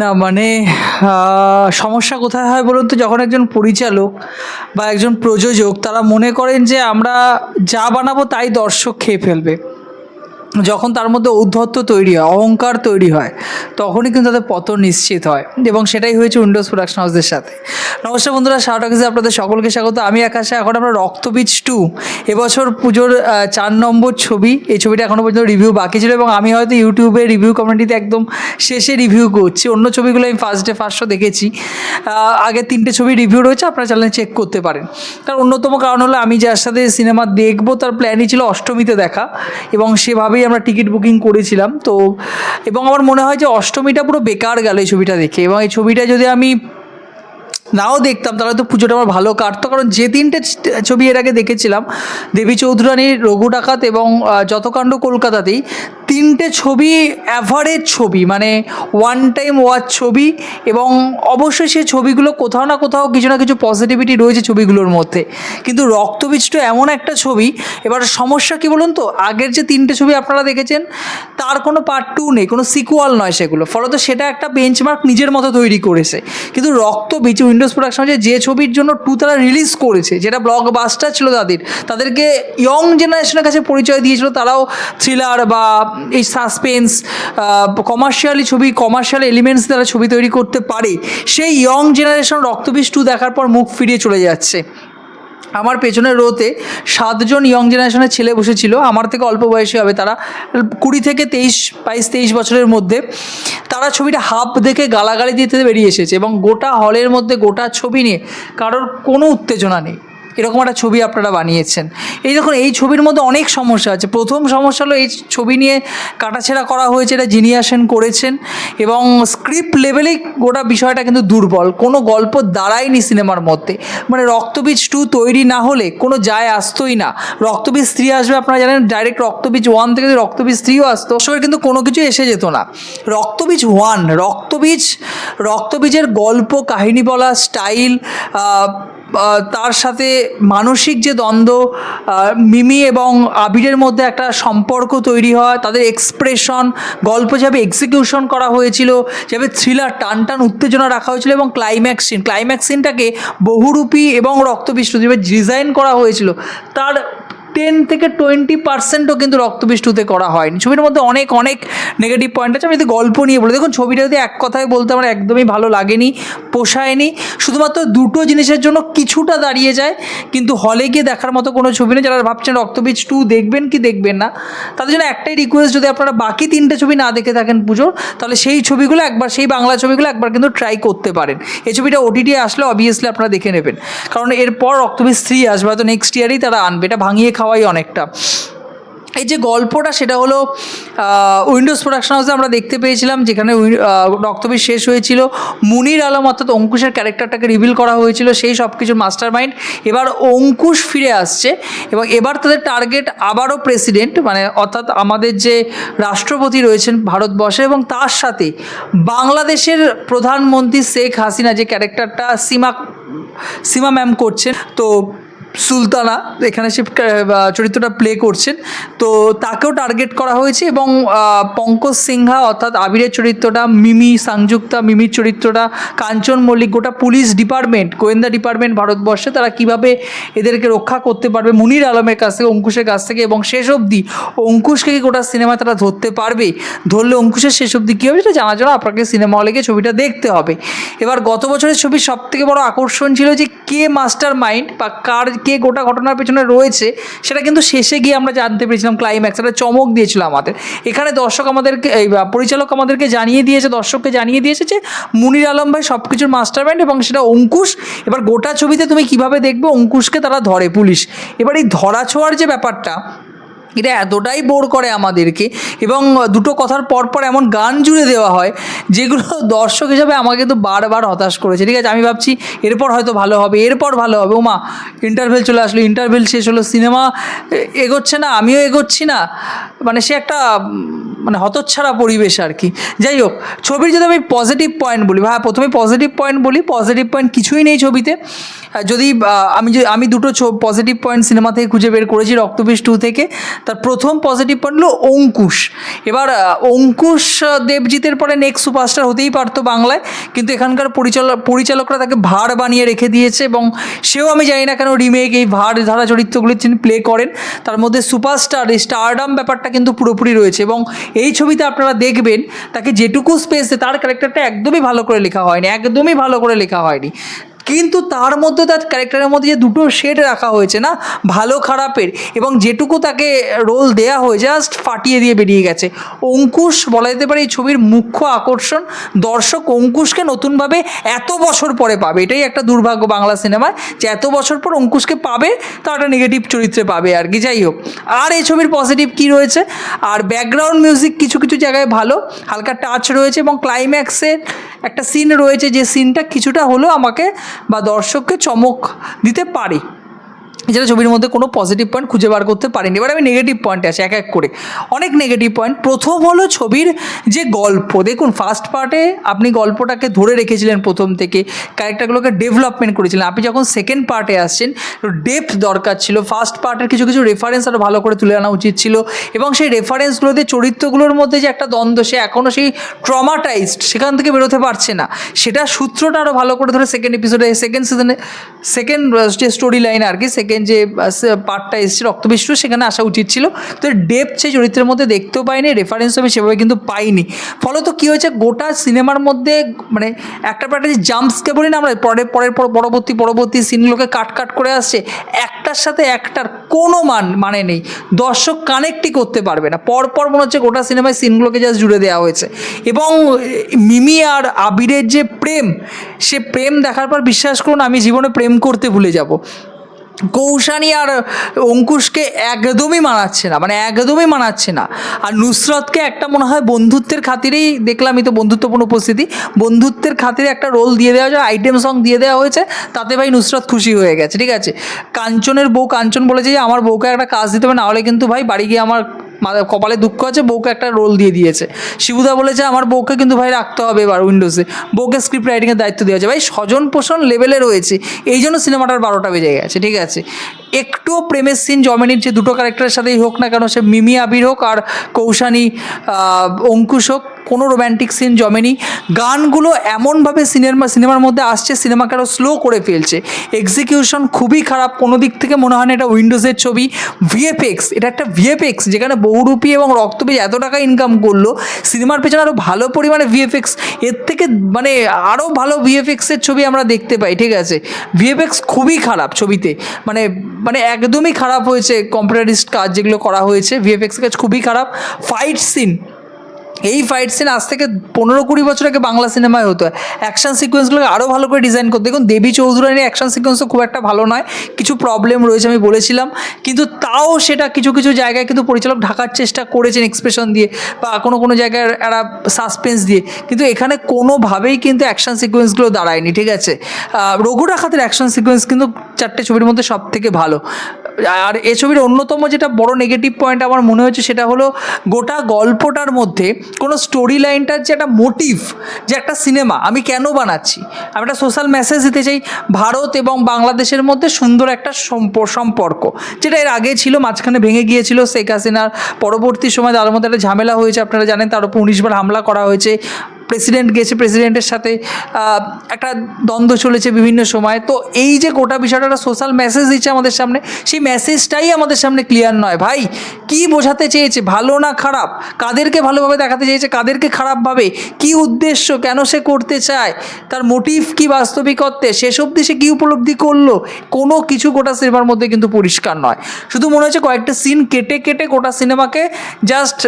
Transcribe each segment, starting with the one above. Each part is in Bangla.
না মানে সমস্যা কোথায় হয় বলুন তো? যখন একজন পরিচালক বা একজন প্রযোজক, তারা মনে করেন যে আমরা যা বানাবো তাই দর্শক খেয়ে ফেলবে। যখন তার মধ্যে ঔদ্ধত্য তৈরি হয়, অহংকার তৈরি হয়, তখনই কিন্তু তাদের পতন নিশ্চিত হয়। এবং সেটাই হয়েছে উইন্ডোজ প্রোডাকশন হাউসের সাথে। নমস্কার বন্ধুরা শাহটাকিসে আপনাদের সকলকে স্বাগত। আমি আকাশে, এখন আমরা রক্তবীজ টু এবছর পুজোর চার নম্বর ছবি। এই ছবিটা এখনও পর্যন্ত রিভিউ বাকি ছিল এবং আমি হয়তো ইউটিউবে রিভিউ কমিউনিটিতে একদম শেষে রিভিউ করছি। অন্য ছবিগুলো আমি ফার্স্ট ডে ফার্স্ট দেখেছি। আগে তিনটে ছবি রিভিউ রয়েছে, আপনারা চ্যানেলে চেক করতে পারেন। তার অন্যতম কারণ হলো, আমি যার সাথে সিনেমা দেখব, তার প্ল্যানই ছিল অষ্টমীতে দেখা। এবং সেভাবেই আমরা টিকিট বুকিং করেছিলাম। তো এবং আমার মনে হয় যে অষ্টমীটা পুরো বেকার গেল এই ছবিটা দেখে। এবং এই ছবিটা যদি আমি নাও দেখতাম, তাহলে তো পুজোটা আমার ভালো কাটতো। কারণ যে তিনটে ছবি এর আগে দেখেছিলাম, দেবী চৌধুরানীর রঘু ডাকাত এবং যতকাণ্ড কলকাতাতেই তিনটে ছবি অ্যাভারেজ ছবি মানে ওয়ান টাইম ওয়াচ ছবি এবং অবশ্যই সে ছবিগুলো কোথাও না কোথাও কিছু না কিছু পজিটিভিটি রয়েছে ছবিগুলোর মধ্যে। কিন্তু রক্তবীজটা এমন একটা ছবি, এবার সমস্যা কি বলুন তো? আগের যে তিনটে ছবি আপনারা দেখেছেন, তার কোনো পার্ট টু নেই, কোনো সিকুয়াল নয় সেগুলো। ফলত সেটা একটা বেঞ্চমার্ক নিজের মতো তৈরি করেছে। কিন্তু রক্তবীজ উইন্ডোজ প্রোডাকশন যে ছবির জন্য টু তারা রিলিজ করেছে, যেটা ব্লক বাস্টার ছিল তাদের, তাদেরকে ইয়ং জেনারেশনের কাছে পরিচয় দিয়েছিল, তারাও থ্রিলার বা এই সাসপেন্স কমার্শিয়ালি ছবি কমার্শিয়াল এলিমেন্টস দ্বারা ছবি তৈরি করতে পারে। সেই ইয়ং জেনারেশন রক্তবীজ টু দেখার পর মুখ ফিরিয়ে চলে যাচ্ছে। আমার পেছনের রোতে সাতজন ইয়ং জেনারেশনের ছেলে বসেছিল। আমার থেকে অল্প বয়সী হবে তারা। কুড়ি থেকে তেইশ, বাইশ, তেইশ বছরের মধ্যে তারা ছবিটা হাফ দেখে গালাগালি দিতে বেরিয়ে এসেছে এবং গোটা হলের মধ্যে গোটা ছবি নিয়ে কারোর কোনো উত্তেজনা নেই। এরকম একটা ছবি আপনারা বানিয়েছেন। এই দেখুন, এই ছবির মধ্যে অনেক সমস্যা আছে। প্রথম সমস্যা হলো এই ছবি নিয়ে কাটাছেড়া করা হয়েছে, এটা জিনিয়াসেন করেছেন এবং স্ক্রিপ্ট লেভেলেই গোটা বিষয়টা কিন্তু দুর্বল। কোনো গল্প দাঁড়ায়নি সিনেমার মধ্যে। মানে রক্তবীজ টু তৈরি না হলে কোনো যায় আসতোই না। রক্তবীজ স্ত্রী আসবে, আপনারা জানেন ডাইরেক্ট রক্তবীজ ওয়ান থেকে রক্তবীজ স্ত্রীও আসতো, সবাই কিন্তু কোনো কিছু এসে যেত না। রক্তবীজ ওয়ান রক্তবীজ, রক্তবীজের গল্প, কাহিনী বলা স্টাইল তার সাথে মানসিক যে দ্বন্দ্ব মিমি এবং আবিরের মধ্যে একটা সম্পর্ক তৈরি হয়। তাদের এক্সপ্রেশন গল্প যেভাবে এক্সিকিউশন করা হয়েছিল যেভাবে থ্রিলার টান টান উত্তেজনা রাখা হয়েছিল এবং ক্লাইম্যাক্স সিন ক্লাইম্যাক্স সিনটাকে বহুরূপী এবং রক্তবিষ্ট ডিজাইন করা হয়েছিল, তার টেন থেকে টোয়েন্টি পার্সেন্টও কিন্তু রক্তবিষ্টুতে করা হয়নি। ছবির মধ্যে অনেক অনেক নেগেটিভ পয়েন্ট আছে। আমি যদি গল্প নিয়ে বলি, দেখুন ছবিটা যদি এক কথায় বলতে আমার একদমই ভালো লাগেনি, পোষায়নি। শুধুমাত্র দুটো জিনিসের জন্য কিছুটা দাঁড়িয়ে যায়, কিন্তু হলে গিয়ে দেখার মতো কোনো ছবি নেই। যারা ভাবছেন রক্তবীজ টু দেখবেন কি দেখবেন না, তাদের জন্য একটাই রিকোয়েস্ট যদি আপনারা বাকি তিনটে ছবি না দেখে থাকেন পুজোর, তাহলে সেই ছবিগুলো একবার, সেই বাংলা ছবিগুলো একবার কিন্তু ট্রাই করতে পারেন। এই ছবিটা ওটিটি আসলে অবভিয়াসলি আপনারা দেখে নেবেন। কারণ এরপর রক্তবীজ থ্রি আসবে, হয়তো নেক্সট ইয়ারেই তারা আনবে। এটা ভাঙিয়ে খাওয়াই অনেকটা। এই যে গল্পটা সেটা হলো উইন্ডোজ প্রোডাকশন হাউসে আমরা দেখতে পেয়েছিলাম, যেখানে রক্তবীর শেষ হয়েছিল। মুনির আলম অর্থাৎ অঙ্কুশের ক্যারেক্টারটাকে রিভিল করা হয়েছিল, সেই সব কিছুর মাস্টার মাইন্ড এবার অঙ্কুশ ফিরে আসছে এবং এবার তাদের টার্গেট আবারও প্রেসিডেন্ট মানে অর্থাৎ আমাদের যে রাষ্ট্রপতি রয়েছেন ভারতবর্ষে এবং তার সাথে বাংলাদেশের প্রধানমন্ত্রী শেখ হাসিনা যে ক্যারেক্টারটা সীমা সীমা ম্যাম করছেন। তো সুলতানা, এখানে সে চরিত্রটা প্লে করছেন। তো তাকেও টার্গেট করা হয়েছে এবং পঙ্কজ সিংহা অর্থাৎ আবিরের চরিত্রটা, মিমি সংযুক্তা, মিমির চরিত্রটা, কাঞ্চন মল্লিক, গোটা পুলিশ ডিপার্টমেন্ট গোয়েন্দা ডিপার্টমেন্ট ভারতবর্ষে তারা কীভাবে এদেরকে রক্ষা করতে পারবে মুনির আলমের কাছ থেকে, অঙ্কুশের কাছ থেকে এবং শেষ অবধি অঙ্কুশকে কি গোটা সিনেমা তারা ধরতে পারবে? ধরলে অঙ্কুশের শেষ অবধি কী হবে? সেটা জানার জন্য আপনাকে সিনেমা হলে গিয়ে ছবিটা দেখতে হবে। এবার গত বছরের ছবির সব থেকে বড় আকর্ষণ ছিল যে কে মাস্টার মাইন্ড বা কার কে গোটা ঘটনার পেছনে রয়েছে, সেটা কিন্তু শেষে গিয়ে আমরা জানতে পেরেছিলাম ক্লাইম্যাক্স একটা চমক দিয়েছিল আমাদের। এখানে দর্শক আমাদেরকে, এই পরিচালক আমাদেরকে জানিয়ে দিয়েছে, দর্শককে জানিয়ে দিয়েছে যে মুনির আলম ভাই সব কিছুর মাস্টার মাইন্ড এবং সেটা অঙ্কুশ, এবার গোটা ছবিতে তুমি কীভাবে দেখবে অঙ্কুশকে তারা ধরে পুলিশ। এবার এই ধরা ছোঁয়ার যে ব্যাপারটা এটা এতটাই বোর করে আমাদেরকে এবং দুটো কথার পর পর এমন গান জুড়ে দেওয়া হয় যেগুলো দর্শক হিসাবে আমাকে কিন্তু বারবার হতাশ করেছে। ঠিক আছে, আমি ভাবছি এরপর হয়তো ভালো হবে, এরপর ভালো হবে। ওমা ইন্টারভেল চলে আসলো ইন্টারভেল শেষ হলো সিনেমা এগোচ্ছে না, আমিও এগোচ্ছি না। মানে সে একটা মানে হতচ্ছাড়া পরিবেশ আর কি। যাই হোক, ছবির যদি আমি পজিটিভ পয়েন্ট বলি হ্যাঁ প্রথমে পজিটিভ পয়েন্ট বলি পজিটিভ পয়েন্ট কিছুই নেই ছবিতে। যদি আমি যে, আমি দুটো পজিটিভ পয়েন্ট সিনেমা থেকে খুঁজে বের করেছি রক্তবিষ টু থেকে, তার প্রথম পজিটিভ পয়েন্ট হলো অঙ্কুশ। এবার অঙ্কুশ দেবজিতের পরে নেক্সট সুপারস্টার হতেই পারতো বাংলায়, কিন্তু এখানকার পরিচালক পরিচালকরা তাকে ভার বানিয়ে রেখে দিয়েছে এবং সেও আমি জানি না কেন রিমেক এই ভার ধারা চরিত্রগুলি তিনি প্লে করেন। তার মধ্যে সুপারস্টার এই স্টারডাম ব্যাপারটা কিন্তু পুরোপুরি রয়েছে এবং এই ছবিতে আপনারা দেখবেন, তাকে যেটুকু স্পেসে তার ক্যারেক্টারটা একদমই ভালো করে লেখা হয়নি, একদমই ভালো করে লেখা হয়নি। কিন্তু তার মধ্যে তার ক্যারেক্টারের মধ্যে যে দুটো শেড রাখা হয়েছে না, ভালো খারাপের, এবং যেটুকু তাকে রোল দেয়া হয়ে জাস্ট ফাটিয়ে দিয়ে বেরিয়ে গেছে। অঙ্কুশ বলা যেতে পারে এই ছবির মুখ্য আকর্ষণ, দর্শক অঙ্কুশকে নতুনভাবে এত বছর পরে পাবে, এটাই একটা দুর্ভাগ্য বাংলা সিনেমায় যে এত বছর পর অঙ্কুশকে পাবে, তা একটা নেগেটিভ চরিত্রে পাবে আর কি, যাই হোক। আর এই ছবির পজিটিভ কী রয়েছে? আর ব্যাকগ্রাউন্ড মিউজিক কিছু কিছু জায়গায় ভালো, হালকা টাচ রয়েছে, এবং ক্লাইম্যাক্সের একটা সিন রয়েছে, যে সিনটা কিছুটা হলেও আমাকে বা দর্শককে চমক দিতে পারে। যেটা ছবির মধ্যে কোনো পজিটিভ পয়েন্ট খুঁজে বার করতে পারিনি। এবার আমি নেগেটিভ পয়েন্টে আসি এক এক করে। অনেক নেগেটিভ পয়েন্ট প্রথম হলো ছবির যে গল্প। দেখুন ফার্স্ট পার্টে আপনি গল্পটাকে ধরে রেখেছিলেন প্রথম থেকে ক্যারেক্টারগুলোকে ডেভেলপমেন্ট করেছিলেন। আপনি যখন সেকেন্ড পার্টে আসছেন ডেপথ দরকার ছিল। ফার্স্ট পার্টের কিছু কিছু রেফারেন্স আরও ভালো করে তুলে আনা উচিত ছিল। এবং সেই রেফারেন্সগুলোতে চরিত্রগুলোর মধ্যে যে একটা দ্বন্দ্ব, সে এখনও সেই ট্রমাটাইজড সেখান থেকে বেরোতে পারছে না। সেটা সূত্রটা আরও ভালো করে ধরে সেকেন্ড এপিসোডে সেকেন্ড সিজনে সেকেন্ড যে স্টোরি লাইন আর কি সেকেন্ড যে পার্টটা এসেছে রক্তবিষ্টু সেখানে আসা উচিত ছিল। তো ডেপ সেই চরিত্রের মধ্যে দেখতেও পাইনি রেফারেন্স আমি সেভাবে কিন্তু পাইনি। ফলত কী হয়েছে, গোটা সিনেমার মধ্যে মানে একটা পর একটা যে জাম্পসকে বলি না আমরা পরের পরের পর, পরবর্তী পরবর্তী সিনগুলোকে কাট কাট করে আসছে, একটার সাথে একটার কোনো মান মানে নেই। দর্শক কানেক্টই করতে পারবে না। পর পর মনে হচ্ছে গোটা সিনেমায় সিনগুলোকে জাস্ট জুড়ে দেওয়া হয়েছে। এবং মিমি আর আবিরের যে প্রেম, সে প্রেম দেখার পর বিশ্বাস করুন, আমি জীবনে প্রেম করতে ভুলে যাব। কৌশানী আর অঙ্কুশকে একদমই মানাচ্ছে না মানে একদমই মানাচ্ছে না। আর নুসরতকে একটা মনে হয় বন্ধুত্বের খাতিরেই, দেখলামই তো বন্ধুত্বপূর্ণ উপস্থিতি বন্ধুত্বের খাতিরে একটা রোল দিয়ে দেওয়া হয়েছে আইটেম সং দিয়ে দেওয়া হয়েছে, তাতে ভাই নুসরত খুশি হয়ে গেছে, ঠিক আছে? কাঞ্চনের বউ, কাঞ্চন বলেছে যে, আমার বউকে একটা কাজ দিতে হবে নাহলে কিন্তু ভাই বাড়ি গিয়ে আমার কপালে দুঃখ আছে, বউকে একটা রোল দিয়ে দিয়েছে। শিবুদা বলেছে, আমার বউকে কিন্তু ভাই রাখতে হবে এবার উইন্ডোজে বউকে স্ক্রিপ্ট রাইটিংয়ের দায়িত্ব দেওয়া আছে। ভাই স্বজন পোষণ লেভেলে রয়েছে। এই জন্য সিনেমাটার বারোটা বেজে গেছে, ঠিক আছে? একটুও প্রেমের সিন জমেনির যে দুটো ক্যারেক্টারের সাথেই হোক না কেন, সে মিমি আবির হোক আর কৌশানী অঙ্কুশ হোক কোনো রোম্যান্টিক সিন জমেনি। গানগুলো এমনভাবে সিনেমা সিনেমার মধ্যে আসছে সিনেমাকে আরও স্লো করে ফেলছে। এক্সিকিউশন খুবই খারাপ, কোনো দিক থেকে মনে হয় না এটা উইন্ডোজের ছবি। ভিএফএক্স এটা একটা ভিএফএক্স যেখানে বহুরূপী এবং রক্তবীজ এত টাকা ইনকাম করল। সিনেমার পেছনে আরও ভালো পরিমাণে ভিএফএক্স এর থেকে মানে আরও ভালো ভিএফএক্সের ছবি আমরা দেখতে পাই, ঠিক আছে? ভিএফএক্স খুবই খারাপ ছবিতে। মানে মানে একদমই খারাপ হয়েছে কম্পিউটারিস্ট কাজ যেগুলো করা হয়েছে। ভিএফএক্স কাজ খুবই খারাপ। ফাইট সিন এই ফাইট সিন আজ থেকে পনেরো কুড়ি বছর আগে বাংলা সিনেমায় হতো। অ্যাকশন সিকোয়েন্সগুলোকে আরও ভালো করে ডিজাইন করতে। দেখুন, দেবী চৌধুরানীর অ্যাকশন সিকোয়েন্সও খুব একটা ভালো নয়। কিছু প্রবলেম রয়েছে আমি বলেছিলাম। কিন্তু তাও সেটা কিছু কিছু জায়গায় কিন্তু পরিচালক ঢাকার চেষ্টা করেছেন এক্সপ্রেশন দিয়ে বা কোনো কোনো জায়গায় একটা সাসপেন্স দিয়ে। কিন্তু এখানে কোনোভাবেই কিন্তু অ্যাকশন সিকোয়েন্সগুলো দাঁড়ায়নি, ঠিক আছে? রঘু ডাকাতের অ্যাকশন সিকোয়েন্স কিন্তু চারটে ছবির মধ্যে সব থেকে ভালো। আর এ ছবির অন্যতম যেটা বড় নেগেটিভ পয়েন্ট আমার মনে হয়েছে সেটা হলো গোটা গল্পটার মধ্যে কোনো স্টোরি লাইনটার যে একটা মোটিভ যে একটা সিনেমা আমি কেন বানাচ্ছি? আমি একটা সোশ্যাল মেসেজ দিতে চাই ভারত এবং বাংলাদেশের মধ্যে সুন্দর একটা সম্প- সম্পর্ক, যেটা এর আগে ছিল, মাঝখানে ভেঙে গিয়েছিল শেখ হাসিনার। পরবর্তী সময় তার মধ্যে একটা ঝামেলা হয়েছে, আপনারা জানেন, তার উপর উনিশবার হামলা করা হয়েছে। প্রেসিডেন্ট গেছে প্রেসিডেন্টের সাথে একটা দ্বন্দ্ব চলেছে বিভিন্ন সময়। তো এই যে গোটা বিষয়টা, একটা সোশ্যাল মেসেজ দিচ্ছে আমাদের সামনে, সেই মেসেজটাই আমাদের সামনে ক্লিয়ার নয়। ভাই, কি বোঝাতে চেয়েছে, ভালো না খারাপ? কাদেরকে ভালোভাবে দেখাতে চেয়েছে, কাদেরকে খারাপভাবে? কি উদ্দেশ্য? কেন সে করতে চায়? তার মোটিভ কি বাস্তবিকত্বে? শেষ অবধি সে কী উপলব্ধি করল? কোনো কিছু গোটা সিনেমার মধ্যে কিন্তু পরিষ্কার নয়। শুধু মনে হচ্ছে কয়েকটা সিন কেটে কেটে গোটা সিনেমাকে জাস্ট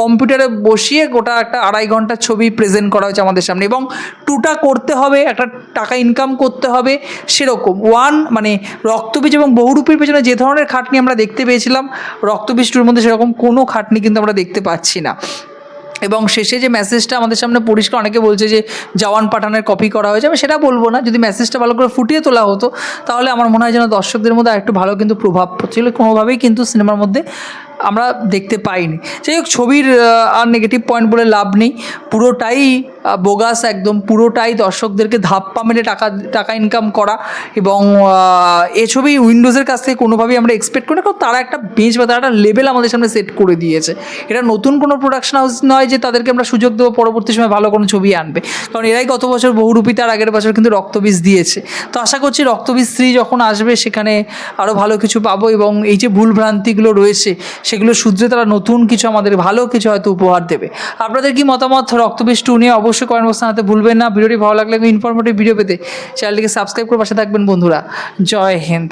কম্পিউটারে বসিয়ে গোটা একটা আড়াই ঘণ্টার ছবি করা হয়েছে আমাদের সামনে এবং টুটা করতে হবে, একটা টাকা ইনকাম করতে হবে, সেরকম। ওয়ান মানে রক্তবীজ এবং বহুরূপীর পেছনে যে ধরনের খাটনি আমরা দেখতে পেয়েছিলাম রক্তবীজ টুর মধ্যে সেরকম কোনো খাটনি কিন্তু আমরা দেখতে পাচ্ছি না। এবং শেষে যে মেসেজটা আমাদের সামনে পরিষ্কার অনেকে বলছে যে, জওয়ান পাঠানের কপি করা হয়েছে, আমি সেটা বলব না। যদি মেসেজটা ভালো করে ফুটিয়ে তোলা হতো, তাহলে আমার মনে হয় যেন দর্শকদের মধ্যে একটু ভালো কিন্তু প্রভাব পড়ছিল। কোনোভাবেই কিন্তু সিনেমার মধ্যে আমরা দেখতে পাইনি। যাই হোক, ছবির আর নেগেটিভ পয়েন্ট বলে লাভ নেই। পুরোটাই বোগাস একদম। পুরোটাই দর্শকদেরকে ধাপ্পা মেরে টাকা টাকা ইনকাম করা এবং এ ছবি উইন্ডোজের কাছ থেকে কোনোভাবেই আমরা এক্সপেক্ট করি না, কারণ তারা একটা বেঞ্চ বা তারা একটা লেভেল আমাদের সামনে সেট করে দিয়েছে। এটা নতুন কোনো প্রোডাকশন হাউস নয় যে তাদেরকে আমরা সুযোগ দেবো পরবর্তী সময় ভালো কোনো ছবি আনবে। কারণ এরাই গত বছর বহুরূপী তার আগের বছর কিন্তু রক্তবীজ দিয়েছে। তো আশা করছি রক্তবীজ স্ত্রী যখন আসবে, সেখানে আরও ভালো কিছু পাবো এবং এই যে ভুল ভ্রান্তিগুলো রয়েছে সেগুলো সূত্রে তারা নতুন কিছু আমাদের ভালো কিছু হয়তো উপহার দেবে। আপনাদের কি মতামত? রক্তপিষ্ট নিয়ে অবশ্যই কমেন্ট বক্সে জানাতে ভুলবেন না। ভিডিওটি ভালো লাগলে ইনফরমেটিভ ভিডিও পেতে চ্যানেলটিকে সাবস্ক্রাইব করে পাশে থাকবেন বন্ধুরা। জয় হিন্দ।